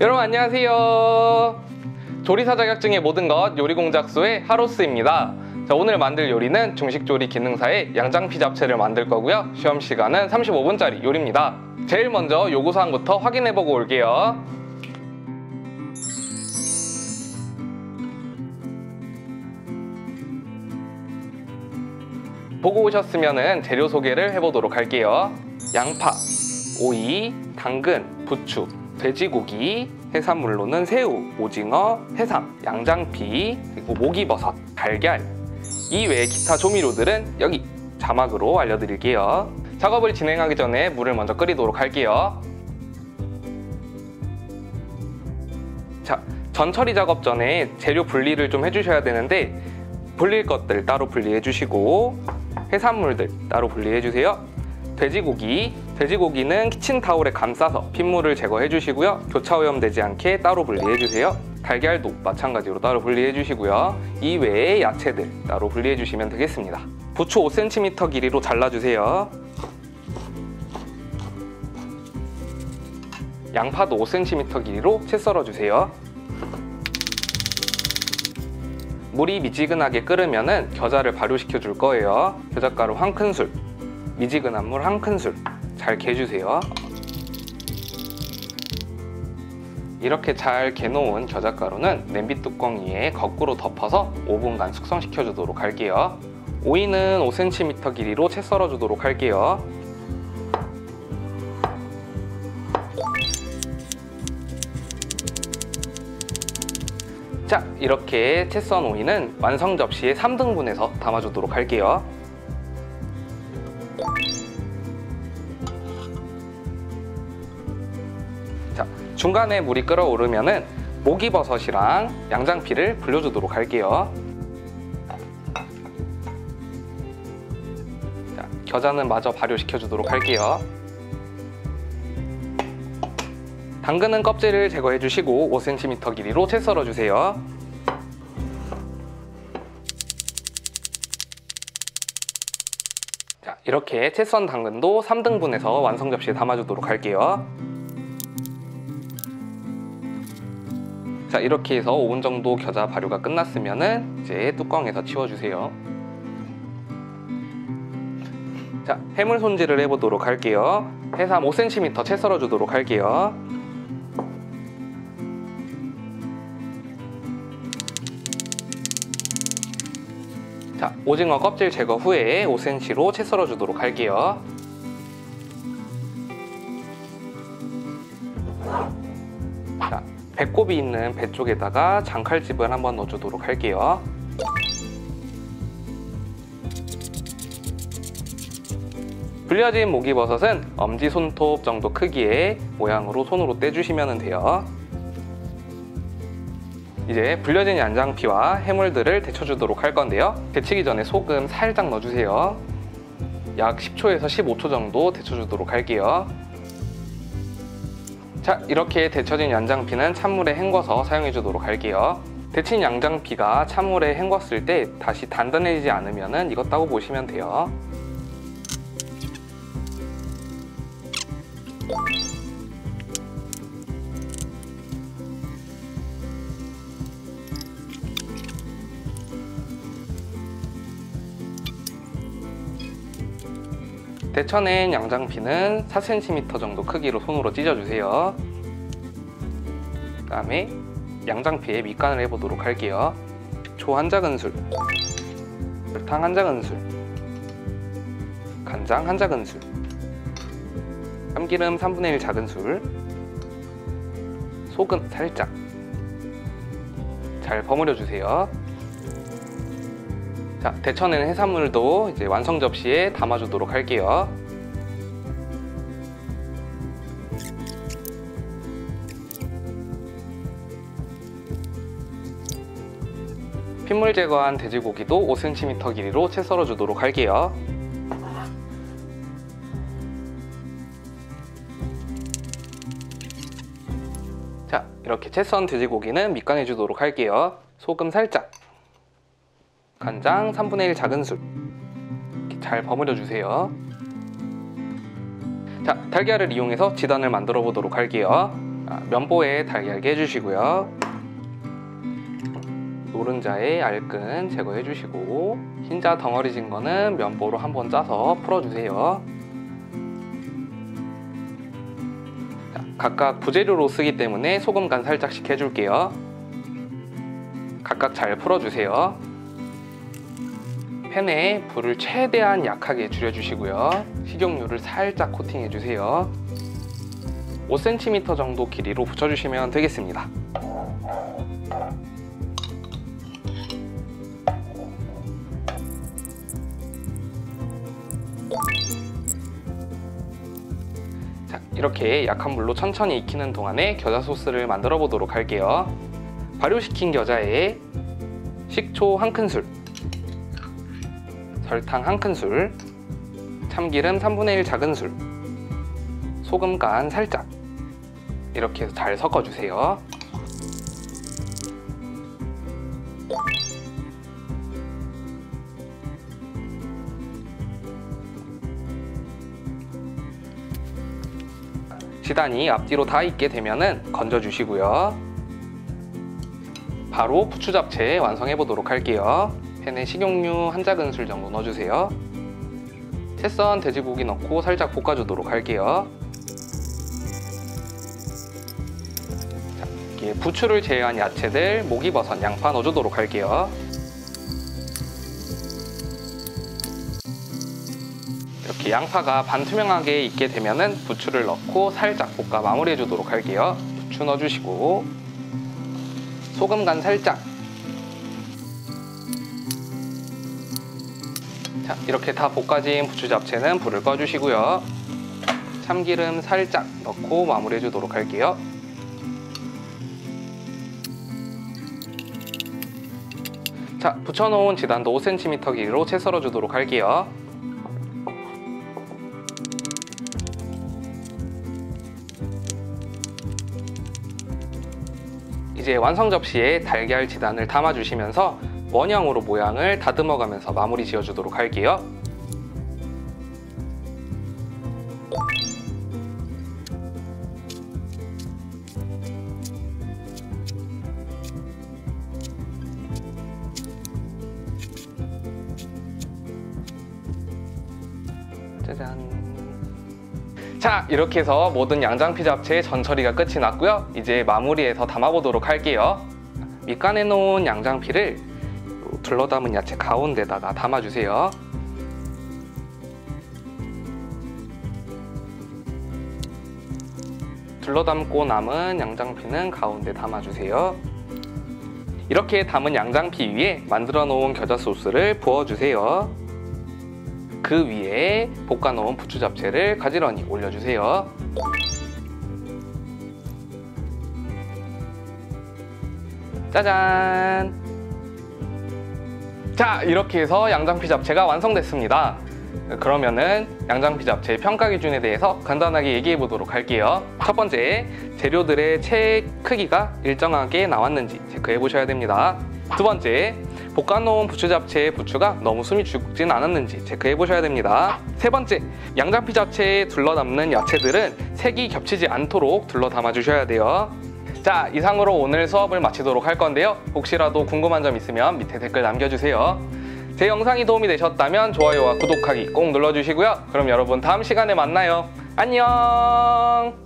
여러분 안녕하세요. 조리사 자격증의 모든 것 요리공작소의 하로스입니다. 자, 오늘 만들 요리는 중식조리 기능사의 양장피 잡채를 만들 거고요. 시험 시간은 35분짜리 요리입니다. 제일 먼저 요구사항부터 확인해보고 올게요. 보고 오셨으면 재료 소개를 해보도록 할게요. 양파, 오이, 당근, 부추, 돼지고기, 해산물로는 새우, 오징어, 해삼, 양장피, 그리고 모기버섯, 달걀 이 외의 기타 조미료들은 여기 자막으로 알려드릴게요. 작업을 진행하기 전에 물을 먼저 끓이도록 할게요. 자, 전처리 작업 전에 재료 분리를 좀 해주셔야 되는데 불릴 것들 따로 분리해 주시고 해산물들 따로 분리해 주세요. 돼지고기, 돼지고기는 키친타올에 감싸서 핏물을 제거해 주시고요. 교차 오염되지 않게 따로 분리해 주세요. 달걀도 마찬가지로 따로 분리해 주시고요. 이 외에 야채들 따로 분리해 주시면 되겠습니다. 부추 5cm 길이로 잘라주세요. 양파도 5cm 길이로 채 썰어주세요. 물이 미지근하게 끓으면 겨자를 발효시켜 줄 거예요. 겨자가루 한 큰술, 미지근한 물 한 큰술 잘 개주세요. 이렇게 잘 개놓은 겨자가루는 냄비 뚜껑 위에 거꾸로 덮어서 5분간 숙성시켜 주도록 할게요. 오이는 5cm 길이로 채 썰어 주도록 할게요. 자, 이렇게 채썬 오이는 완성 접시에 3등분해서 담아주도록 할게요. 중간에 물이 끓어오르면은 모기버섯이랑 양장피를 불려주도록 할게요. 자, 겨자는 마저 발효시켜 주도록 할게요. 당근은 껍질을 제거해 주시고 5cm 길이로 채 썰어 주세요. 자, 이렇게 채 썬 당근도 3등분해서 완성 접시에 담아주도록 할게요. 자, 이렇게 해서 5분 정도 겨자 발효가 끝났으면 이제 뚜껑에서 치워주세요. 자, 해물 손질을 해보도록 할게요. 해삼 5cm 채 썰어 주도록 할게요. 자, 오징어 껍질 제거 후에 5cm로 채 썰어 주도록 할게요. 배꼽이 있는 배 쪽에다가 장칼집을 한번 넣어주도록 할게요. 불려진 모기버섯은 엄지 손톱 정도 크기의 모양으로 손으로 떼주시면 돼요. 이제 불려진 양장피와 해물들을 데쳐주도록 할 건데요. 데치기 전에 소금 살짝 넣어주세요. 약 10초에서 15초 정도 데쳐주도록 할게요. 자, 이렇게 데쳐진 양장피는 찬물에 헹궈서 사용해 주도록 할게요. 데친 양장피가 찬물에 헹궜을 때 다시 단단해지지 않으면 익었다고 보시면 돼요. 데쳐낸 양장피는 4cm 정도 크기로 손으로 찢어주세요. 그 다음에 양장피에 밑간을 해보도록 할게요. 식초 한 작은술, 설탕 한 작은술, 간장 한 작은술, 참기름 3분의 1 작은술, 소금 살짝 잘 버무려 주세요. 자, 데쳐낸 해산물도 이제 완성 접시에 담아주도록 할게요. 핏물 제거한 돼지고기도 5cm 길이로 채 썰어 주도록 할게요. 자, 이렇게 채 썬 돼지고기는 밑간해 주도록 할게요. 소금 살짝, 간장 3분의 1 작은술 이렇게 잘 버무려 주세요. 자, 달걀을 이용해서 지단을 만들어 보도록 할게요. 아, 면보에 달걀게 해주시고요. 노른자의 알끈 제거해 주시고 흰자 덩어리진 거는 면보로 한번 짜서 풀어주세요. 자, 각각 부재료로 쓰기 때문에 소금 간 살짝씩 해줄게요. 각각 잘 풀어주세요. 팬에 불을 최대한 약하게 줄여주시고요. 식용유를 살짝 코팅해주세요. 5cm 정도 길이로 붙여주시면 되겠습니다. 자, 이렇게 약한 불로 천천히 익히는 동안에 겨자 소스를 만들어 보도록 할게요. 발효시킨 겨자에 식초 한 큰술, 설탕 한 큰술, 참기름 3분의 1 작은술, 소금 간 살짝 이렇게 해서 잘 섞어주세요. 지단이 앞뒤로 다 익게 되면은 건져주시고요. 바로 부추 잡채 완성해 보도록 할게요. 팬에 식용유 한 작은술 정도 넣어주세요. 채 썬 돼지고기 넣고 살짝 볶아주도록 할게요. 자, 이렇게 부추를 제외한 야채들, 목이버섯, 양파 넣어주도록 할게요. 이렇게 양파가 반투명하게 익게 되면은 부추를 넣고 살짝 볶아 마무리해 주도록 할게요. 부추 넣어주시고 소금 간 살짝 자, 이렇게 다 볶아진 부추 잡채는 불을 꺼주시고요. 참기름 살짝 넣고 마무리해 주도록 할게요. 자, 붙여놓은 지단도 5cm 길이로 채 썰어 주도록 할게요. 이제 완성 접시에 달걀 지단을 담아주시면서 원형으로 모양을 다듬어가면서 마무리 지어주도록 할게요. 짜잔. 자 이렇게 해서 모든 양장피 잡채 전처리가 끝이 났고요 이제 마무리해서 담아보도록 할게요 밑간에 놓은 양장피를 둘러 담은 야채 가운데다가 담아주세요 둘러 담고 남은 양장피는 가운데 담아주세요 이렇게 담은 양장피 위에 만들어 놓은 겨자 소스를 부어주세요 그 위에 볶아 놓은 부추 잡채를 가지런히 올려주세요. 짜잔! 자, 이렇게 해서 양장피 잡채가 완성됐습니다. 그러면은 양장피 잡채 평가 기준에 대해서 간단하게 얘기해 보도록 할게요. 첫 번째, 재료들의 채 크기가 일정하게 나왔는지 체크해 보셔야 됩니다. 두 번째, 볶아놓은 부추 잡채의 부추가 너무 숨이 죽진 않았는지 체크해 보셔야 됩니다. 세 번째, 양장피 잡채에 둘러담는 야채들은 색이 겹치지 않도록 둘러 담아 주셔야 돼요. 자, 이상으로 오늘 수업을 마치도록 할 건데요. 혹시라도 궁금한 점 있으면 밑에 댓글 남겨주세요. 제 영상이 도움이 되셨다면 좋아요와 구독하기 꼭 눌러주시고요. 그럼 여러분 다음 시간에 만나요. 안녕!